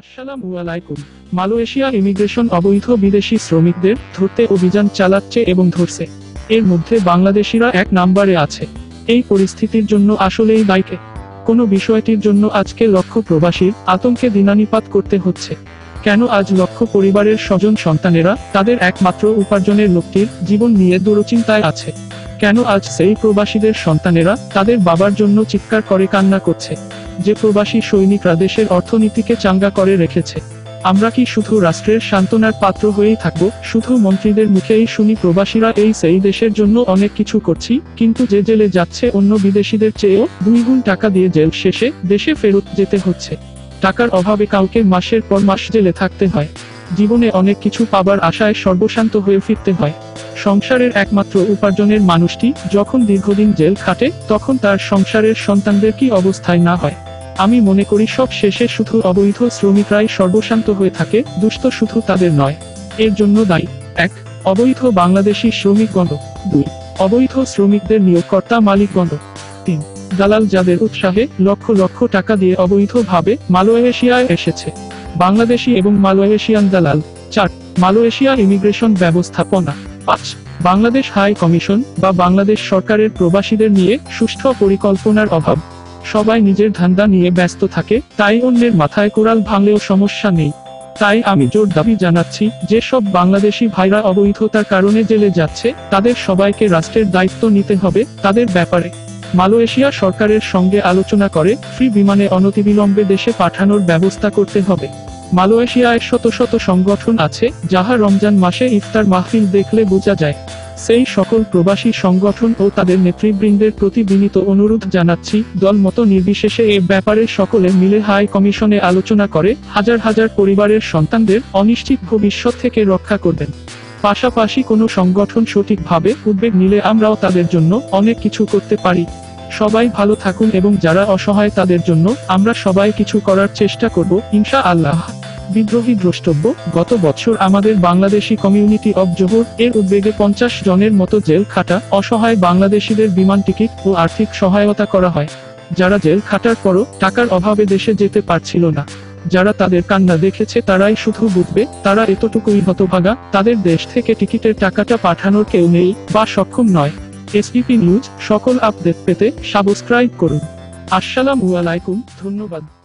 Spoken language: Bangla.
আসসালামু আলাইকুম। মালয়েশিয়া ইমিগ্রেশন অবৈধ বিদেশি শ্রমিকদের ধরতে অভিযান চালাচ্ছে এবং ধরছে। এর মধ্যে বাংলাদেশিরা এক নাম্বারে আছে। এই পরিস্থিতির জন্য আসলেই দায়কে কোনো বিষয়টির জন্য আজকে লক্ষ প্রবাসীর আতঙ্কে দিনানিপাত করতে হচ্ছে। কেন আজ লক্ষ পরিবারের স্বজন সন্তানেরা তাদের একমাত্র উপার্জনের লোকটির জীবন নিয়ে দুরচিন্তায় আছে? কেন আজ সেই প্রবাসীদের সন্তানেরা তাদের বাবার জন্য চিৎকার করে কান্না করছে? যে প্রবাসী সৈনিকরা দেশের অর্থনীতিকে চাঙ্গা করে রেখেছে। আমরা কি শুধু রাষ্ট্রের সান্ত্বনার পাত্র হয়েই থাকব? শুধু মন্ত্রীদের মুখেই শুনি প্রবাসীরা এই সেই দেশের জন্য অনেক কিছু করছি, কিন্তু যে জেলে যাচ্ছে অন্য বিদেশিদের চেয়েও দুই গুণ টাকা দিয়ে জেল শেষে দেশে ফেরত যেতে হচ্ছে। টাকার অভাবে কাউকে মাসের পর মাস জেলে থাকতে হয়। জীবনে অনেক কিছু পাবার আশায় সর্বশান্ত হয়ে ফিরতে হয়। সংসারের একমাত্র উপার্জনের মানুষটি যখন দীর্ঘদিন জেল খাটে, তখন তার সংসারের সন্তানদের কি অবস্থায় না হয়? আমি মনে করি সব শেষে শুধু অবৈধ শ্রমিকরাই সর্বশান্ত হয়ে থাকে, দুষ্ট শুধু তাদের নয়। এর জন্য দায়ী। এক, অবৈধ বাংলাদেশি শ্রমিকগণ দুই, অবৈধ শ্রমিকদের নিয়োগকর্তা মালিকগণ তিন, দালাল যাদের উৎসাহে লক্ষ লক্ষ টাকা দিয়ে অবৈধভাবে মালয়েশিয়ায় এসেছে। বাংলাদেশি এবং মালয়েশিয়ান দালাল। চার, মালয়েশিয়া ইমিগ্রেশন ব্যবস্থাপনা। পাঁচ, বাংলাদেশ হাই কমিশন বা বাংলাদেশ সরকারের প্রবাসীদের নিয়ে সুষ্ঠু পরিকল্পনার অভাব। সবাই নিজের ধান্দা নিয়ে ব্যস্ত থাকে, তাই অন্যের মাথায় কোরাল ভাঙলেও সমস্যা নেই। তাই আমি জোর দাবি জানাচ্ছি যে সব বাংলাদেশি ভাইরা অবৈধতার কারণে জেলে যাচ্ছে, তাদের সবাইকে রাষ্ট্রের দায়িত্ব নিতে হবে, তাদের ব্যাপারে। মালয়েশিয়া সরকারের সঙ্গে আলোচনা করে, ফ্রি বিমানে অনতিবিলম্বে দেশে পাঠানোর ব্যবস্থা করতে হবে। মালয়েশিয়ায় শত শত সংগঠন আছে, যাহা রমজান মাসে ইফতার মাহফিল দেখলে বোঝা যায়। সেই সকল প্রবাসী সংগঠন ও তাদের নেতৃবৃন্দের প্রতি বিনীত অনুরোধ জানাচ্ছি। দল মতো নির্বিশেষে এ ব্যাপারে সকলে মিলে হাই কমিশনে আলোচনা করে হাজার হাজার পরিবারের সন্তানদের অনিশ্চিত ভবিষ্যৎ থেকে রক্ষা করবেন। পাশাপাশি কোনো সংগঠন সঠিকভাবে উদ্বেগ নিলে আমরাও তাদের জন্য অনেক কিছু করতে পারি। সবাই ভালো থাকুন এবং যারা অসহায় তাদের জন্য আমরা সবাই কিছু করার চেষ্টা করব ইনশা আল্লাহ বিদ্রোহী দ্রষ্টব্য, গত বছর আমাদের বাংলাদেশি কমিউনিটি অব জোহর এর উদ্বেগে পঞ্চাশ জনের মতো জেল খাটা, অসহায় বাংলাদেশিদের বিমান টিকিট ও আর্থিক সহায়তা করা হয়। যারা জেল খাটার পরও টাকার অভাবে দেশে যেতে পারছিল না। যারা তাদের কান্না দেখেছে তারাই শুধু বুঝবে, তারা এতটুকুই হতভাগা, তাদের দেশ থেকে টিকিটের টাকাটা পাঠানোর কেউ নেই বা সক্ষম নয়। এসপিপি নিউজ, সকল আপডেট পেতে সাবস্ক্রাইব করুন। আসসালামু আলাইকুম, ধন্যবাদ।